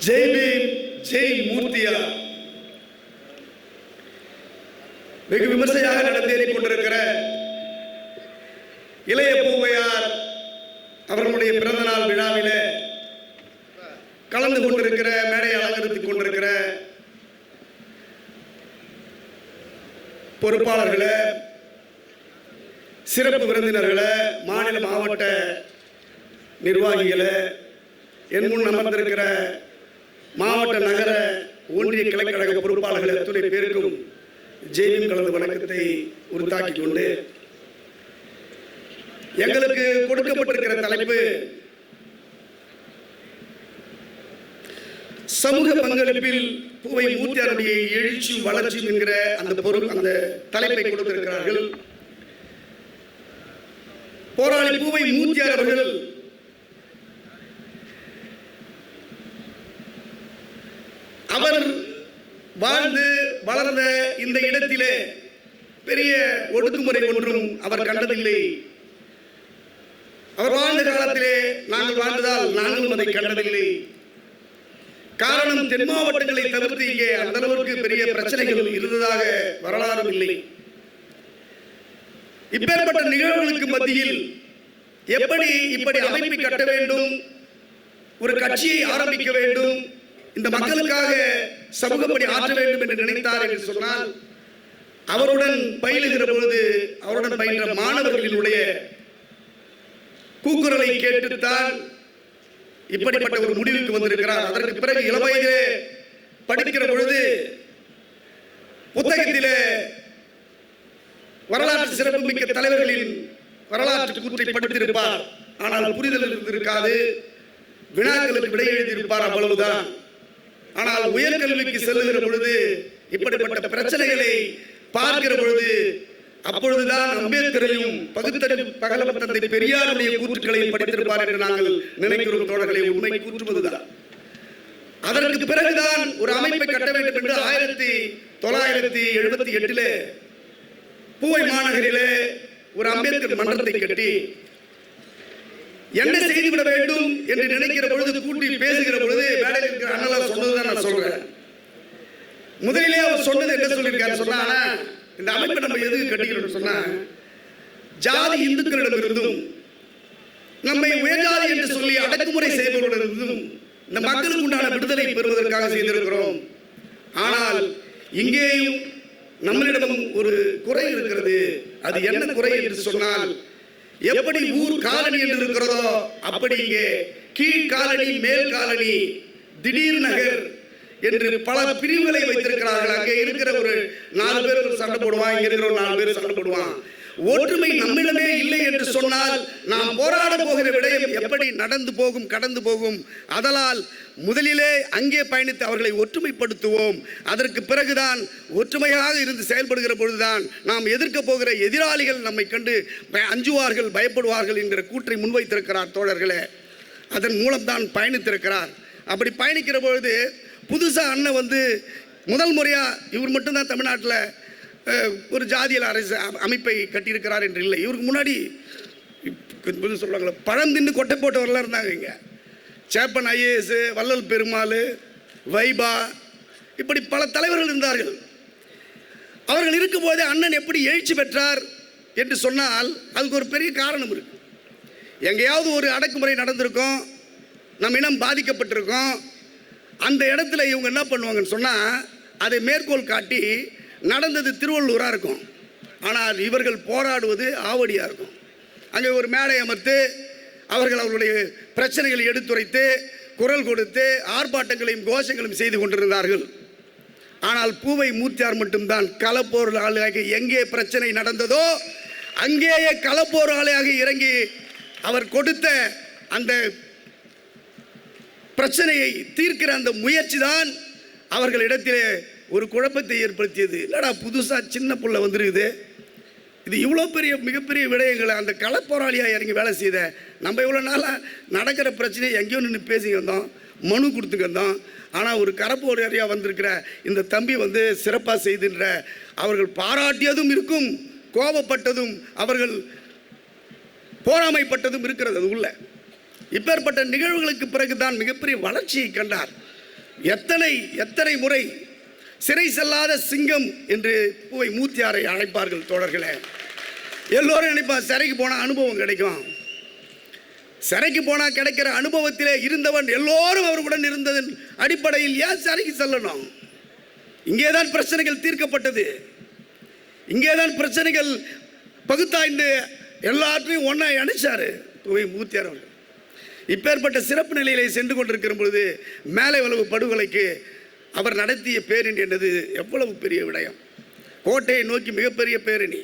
ஜெய் பீம் ஜெய் மூர்த்தியா வெகு விமர்சையாக நடந்தேறிக் கொண்டிருக்கிற இளைய பூவையார் அவர்களுடைய பிறந்தநாள் விழாவில கலந்து கொண்டிருக்கிற மேடை அலங்கரித்துக் கொண்டிருக்கிற பொறுப்பாளர்களை சிறப்பு விருந்தினர்களை மாநில மாவட்ட நிர்வாகிகளை என் முன் அமர்ந்திருக்கிற மாவட்ட நகர ஒன்றிய கிளைக்கழக பொறுப்பாளர்கள் அத்துணை பேருக்கும் ஜெயின் கலந்து வணக்கத்தை உருத்தாக்கிக் கொண்டு எங்களுக்கு கொடுக்கப்பட்டிருக்கிற தலைப்பு சமூக பங்களிப்பில் பூவை மூத்தியாருடைய எழுச்சியும் வளர்ச்சியும் என்கிற அந்த பொருள் அந்த தலைப்பை கொடுத்திருக்கிறார்கள். போராளி பூவை மூத்தியார் அவர்கள் அவர் வாழ்ந்து வளர்ந்த இந்த இடத்திலே பெரிய ஒடுக்குமுறை ஒன்றும் அவர் கண்டதில்லை. அவர் வாழ்ந்த காலத்திலே நாங்கள் வாழ்ந்ததால் நாங்களும் அதை கண்டதில்லை. காரணம் தென் மாவட்டங்களை தவிர்த்து இங்கே அந்த அளவுக்கு பெரிய பிரச்சனைகள் இருந்ததாக வரலாறும் இல்லை. இப்பேற்பட்ட நிகழ்வுகளுக்கு மத்தியில் எப்படி இப்படி அமைப்பு கட்ட வேண்டும் ஒரு கட்சியை ஆரம்பிக்க வேண்டும் இந்த மக்களுக்காக சமூகப்படி ஆற்ற வேண்டும் என்று நினைத்தார் என்று சொன்னால் அவருடன் பயிலுகிற பொழுது அவருடன் பயின்ற மாணவர்களினுடைய கூக்குரலை கேட்டுத்தான் இப்படிப்பட்ட ஒரு முடிவுக்கு வந்திருக்கிறார். அதற்கு பிறகு இளவயதிலே படிக்கிற பொழுது புத்தகத்திலே வரலாற்று சிறப்புமிக்க தலைவர்களின் வரலாற்று கூற்றை படித்திருப்பார். ஆனால் புரிதல் இருந்திருக்காது. வினாக்களுக்கு விடை எழுதியிருப்பார். அவ்வளவுதான். ஆனால் உயர்கல்விக்கு செல்லுகிற பொழுது இப்படிப்பட்ட பிரச்சனைகளை பார்க்கிற பொழுது அப்பொழுதுதான் அம்பேத்கரையும் பகுத்தறி பகல தந்தை பெரியாருடைய கூற்றுக்களையும் படித்திருப்பார் என்று நாங்கள் நினைக்கிறோம் தோழர்களை உண்மை கூற்றுவதுதான். அதற்கு பிறகுதான் ஒரு அமைப்பை கட்ட வேண்டும் என்று ஆயிரத்தி தொள்ளாயிரத்தி எழுபத்தி எட்டிலே பூவை மாநகரிலே ஒரு அம்பேத்கர் மன்றத்தை கட்டி என்ன செய்துவிட வேண்டும் என்று நினைக்கிற பொழுது கூட்டி பேசுகிற பொழுது மேடையில் இருக்கிற அண்ணலா சொன்னதுதான் நான் சொல்றேன். முதலிலே அவர் சொன்னது என்ன சொல்லியிருக்காரு சொன்னா இந்த அமைப்பை நம்ம எதுக்கு கட்டிக்கிறோம் சொன்னா ஜாதி இந்துக்களிடம் இருந்தும் நம்மை உயர்ஜாதி என்று சொல்லி அடக்குமுறை செய்பவர்களிடம் இந்த மக்களுக்கு உண்டான விடுதலை பெறுவதற்காக செய்திருக்கிறோம். ஆனால் இங்கேயும் நம்மளிடம் ஒரு குறை இருக்கிறது. அது என்ன குறை என்று சொன்னால் எப்படி ஊர் காலனி என்று இருக்கிறதோ அப்படி இங்கே கீழ் காலனி மேல் காலனி திடீர் நகர் என்று பல பிரிவுகளை வைத்திருக்கிறார்கள். அங்கே இருக்கிற ஒரு நாலு பேர் சண்டை போடுவான் இங்க இருக்கிற ஒரு நாலு பேர் சண்டை போடுவான். ஒற்றுமை நம்மிடமே இல்லை என்று சொன்னால் நாம் போராட போகிற விடயம் எப்படி நடந்து போகும் கடந்து போகும்? அதனால் முதலிலே அங்கே பயணித்து அவர்களை ஒற்றுமைப்படுத்துவோம். அதற்கு பிறகுதான் ஒற்றுமையாக இருந்து செயல்படுகிற பொழுதுதான் நாம் எதிர்க்க போகிற எதிராளிகள் நம்மை கண்டு பய- அஞ்சுவார்கள் பயப்படுவார்கள் என்கிற கூற்றை முன்வைத்திருக்கிறார் தோழர்களே. அதன் மூலம்தான் பயணித்திருக்கிறார். அப்படி பயணிக்கிற பொழுது புதுசாக அண்ணன் வந்து முதல் முறையாக இவர் மட்டும்தான் தமிழ்நாட்டில் ஒரு ஜாதியில் அரசு அமைப்பை கட்டியிருக்கிறார் என்று இல்லை. இவருக்கு முன்னாடி இப்ப பழம் தின்னு கொட்டை போட்டவரெல்லாம் இருந்தாங்க இங்கே. சேப்பன் ஐஏஎஸ் வள்ளல் பெருமாள் வைபா இப்படி பல தலைவர்கள் இருந்தார்கள். அவர்கள் இருக்கும்போதே அண்ணன் எப்படி எழுச்சி பெற்றார் என்று சொன்னால் அதுக்கு ஒரு பெரிய காரணம் இருக்கு. எங்கேயாவது ஒரு அடக்குமுறை நடந்திருக்கும் நம் இனம் பாதிக்கப்பட்டிருக்கோம் அந்த இடத்துல இவங்க என்ன பண்ணுவாங்கன்னு சொன்னால் அதை மேற்கோள் காட்டி நடந்தது திருவள்ளூராக இருக்கும். ஆனால் இவர்கள் போராடுவது ஆவடியாக இருக்கும். அங்கே ஒரு மேடை அமர்த்து அவர்கள் அவர்களுடைய பிரச்சனைகளை எடுத்துரைத்து குரல் கொடுத்து ஆர்ப்பாட்டங்களையும் கோஷங்களையும் செய்து கொண்டிருந்தார்கள். ஆனால் பூவை மூர்த்தியார் மட்டும்தான் களப்போர் ஆளாக எங்கே பிரச்சனை நடந்ததோ அங்கேயே களப்போர் ஆளையாக இறங்கி அவர் கொடுத்த அந்த பிரச்சனையை தீர்க்கிற அந்த முயற்சி தான் அவர்களிடத்திலே ஒரு குழப்பத்தை ஏற்படுத்தியது. இல்லடா புதுசாக சின்ன புள்ள வந்துருக்குது? இது இவ்வளோ பெரிய மிகப்பெரிய விடயங்களை அந்த களப்போராளியாக இறங்கி வேலை செய்த நம்ம இவ்வளோ நாளாக நடக்கிற பிரச்சனையை எங்கேயோ நின்று பேசிக்கிட்டு மனு கொடுத்துக்கிட்டு இருந்தோம். ஆனால் ஒரு கரப்போராளியாக வந்திருக்கிற இந்த தம்பி வந்து சிறப்பாக செய்துன்ற அவர்கள் பாராட்டியதும் இருக்கும் கோபப்பட்டதும் அவர்கள் போராமைப்பட்டதும் இருக்கிறது அது உள்ள. இப்பேற்பட்ட நிகழ்வுகளுக்கு பிறகுதான் மிகப்பெரிய வளர்ச்சியை கண்டார். எத்தனை எத்தனை முறை சிறை செல்லாத சிங்கம் என்று பூவை மூத்தியாரை அழைப்பார்கள் தோழர்களே. எல்லோரும் நினைப்பா சிறைக்கு போனால் அனுபவம் கிடைக்கும். சிறைக்கு போனால் கிடைக்கிற அனுபவத்திலே இருந்தவன் எல்லோரும் அவருடன் இருந்ததன் அடிப்படையில் ஏன் சிறைக்கு செல்லணும்? இங்கே தான் பிரச்சனைகள் தீர்க்கப்பட்டது. இங்கே தான் பிரச்சனைகள் பகுத்தாய்ந்து எல்லாற்றையும் ஒன்றா இணைச்சாரு பூவை மூத்தியார் அவர்கள். இப்பேற்பட்ட சிறப்பு நிலையிலே சென்று கொண்டிருக்கிற பொழுது மேலே உளவு படுகொலைக்கு அவர் நடத்திய பேரணி என்றது எவ்வளவு பெரிய விடயம். கோட்டையை நோக்கி மிகப்பெரிய பேரணி.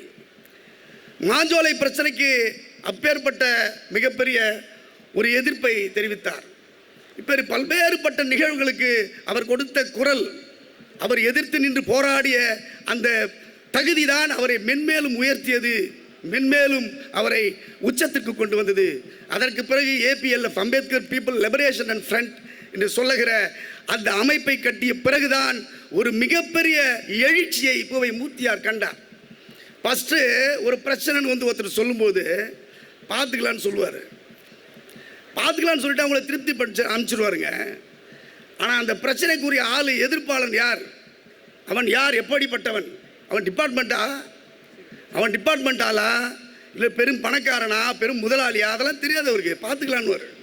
மாஞ்சோலை பிரச்சனைக்கு அப்பேற்பட்ட மிகப்பெரிய ஒரு எதிர்ப்பை தெரிவித்தார். இப்படி பல்வேறுபட்ட நிகழ்வுகளுக்கு அவர் கொடுத்த குரல் அவர் எதிர்த்து நின்று போராடிய அந்த தகுதிதான் அவரை மென்மேலும் உயர்த்தியது மென்மேலும் அவரை உச்சத்திற்கு கொண்டு வந்தது. அதற்கு பிறகு APLF Ambedkar people liberation and front என்று சொல்லுகிற அந்த அமைப்பை கட்டிய பிறகுதான் ஒரு மிகப்பெரிய எழுச்சியை இப்போவை மூர்த்தியார் கண்டார். ஃபஸ்ட்டு ஒரு பிரச்சனைன்னு வந்து ஒருத்தர் சொல்லும்போது பார்த்துக்கலான்னு சொல்லுவார். பார்த்துக்கலான்னு சொல்லிட்டு அவங்கள திருப்தி படிச்சு அனுப்பிச்சிடுவாருங்க ஆனால் அந்த பிரச்சனைக்குரிய ஆள் எதிர்ப்பாளன் யார்? அவன் யார்? எப்படிப்பட்டவன்? அவன் டிபார்ட்மெண்ட்டா அவன் டிபார்ட்மெண்ட் ஆளா? இல்லை பெரும் பணக்காரனா? பெரும் முதலாளியா? அதெல்லாம் தெரியாது அவருக்கு பார்த்துக்கலான்னு வரும்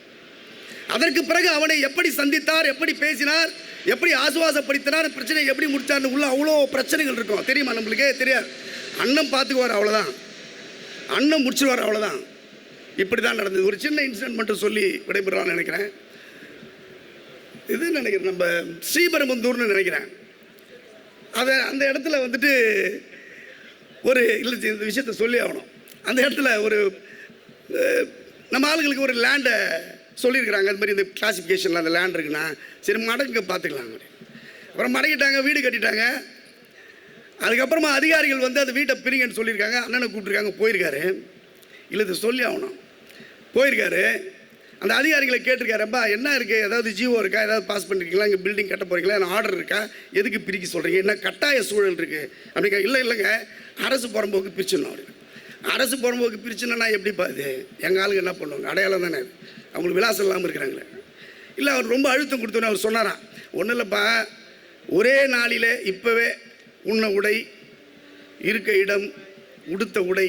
அதற்கு பிறகு அவனை எப்படி சந்தித்தார் எப்படி பேசினார் எப்படி ஆசுவாசப்படுத்தினார் பிரச்சனை எப்படி முடித்தார்னு உள்ள அவ்வளோ பிரச்சனைகள் இருக்கும். தெரியுமா நம்மளுக்கே? தெரியாது. அண்ணன் பார்த்துக்குவார் அவ்வளோதான் அண்ணன் முடிச்சிருவார் அவ்வளோதான் இப்படி தான் நடந்தது. ஒரு சின்ன இன்சிடென்ட் மட்டும் சொல்லி விடைபெறலாம்னு நினைக்கிறேன். இது நினைக்கிறேன். நம்ம ஸ்ரீபெரும்புத்தூர்னு நினைக்கிறேன். அதை அந்த இடத்துல வந்துட்டு ஒரு இல்லை இந்த விஷயத்த சொல்லி ஆகணும். அந்த இடத்துல ஒரு நம்ம ஆளுங்களுக்கு ஒரு லேண்டை சொல்லியிருக்கிறாங்க அது மாதிரி இந்த கிளாசிஃபிகேஷனில் அந்த லேண்ட் இருக்குன்னா சரி மடங்க பார்த்துக்கலாம் அப்புறம் மடங்கிட்டாங்க வீடு கட்டிட்டாங்க. அதுக்கப்புறமா அதிகாரிகள் வந்து அந்த வீட்டை பிரிங்கன்னு சொல்லியிருக்காங்க. அண்ணனை கூப்பிட்டுருக்காங்க போயிருக்காரு. இல்லை இதை சொல்லி ஆகணும். போயிருக்காரு. அந்த அதிகாரிகளை கேட்டிருக்காருப்பா என்ன இருக்குது ஏதாவது ஜீவோ இருக்கா? ஏதாவது பாஸ் பண்ணிருக்கீங்களா? இங்கே பில்டிங் கட்ட போகிறீங்களா என்ன ஆர்டர் இருக்கா? எதுக்கு பிரிக்க சொல்கிறீங்க என்ன கட்டாய சூழல் இருக்குது அப்படிங்க இல்லை இல்லைங்க. அரசு புறம்போக்கு பிரிச்சிடணும் அப்படின்னு. அரசு புறம்போக்கு பிரிச்சுன்னா எப்படிப்பா பாது எங்கள் ஆளுங்க என்ன பண்ணுவாங்க? அடையாளம் தானே அவங்களுக்கு விலாசம் இல்லாமல் இருக்கிறாங்களே. இல்லை அவர் ரொம்ப அழுத்தம் கொடுத்தோன்னு அவர் சொன்னாராம் ஒன்றும் இல்லைப்பா. ஒரே நாளில் இப்போவே உண்ண உடை இருக்க இடம் உடுத்த உடை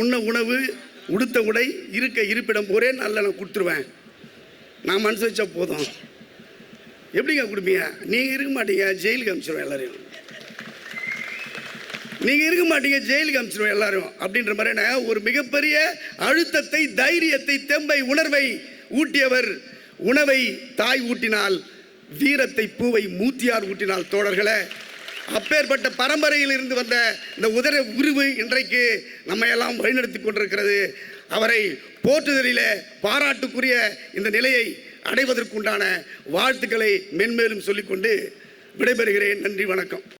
உண்ண உணவு உடுத்த உடை இருக்க இருப்பிடம் ஒரே நாளில் நான் கொடுத்துருவேன். நான் மனசு வச்சா போதும். எப்படிங்க கொடுப்பீங்க நீங்கள் இருக்க மாட்டீங்க ஜெயிலுக்கு அனுப்பிச்சிடுவேன் எல்லாரையும். நீங்கள் இருக்க மாட்டீங்க ஜெயிலுக்கு அனுப்பிச்சிடுவேன் எல்லாரும். அப்படின்ற மாதிரியான ஒரு மிகப்பெரிய அழுத்தத்தை தைரியத்தை தெம்பை உணர்வை ஊட்டியவர் உணவை தாய் ஊட்டினால் வீரத்தை பூவை மூத்தியார் ஊட்டினால் தோழர்களே அப்பேற்பட்ட பரம்பரையில் இருந்து வந்த இந்த உதர உருவு இன்றைக்கு நம்ம எல்லாம் வழிநடத்தி கொண்டிருக்கிறது. அவரை போற்றுதலிலே பாராட்டுக்குரிய இந்த நிலையை அடைவதற்குண்டான வாழ்த்துக்களை மென்மேலும் சொல்லிக்கொண்டு விடைபெறுகிறேன். நன்றி வணக்கம்.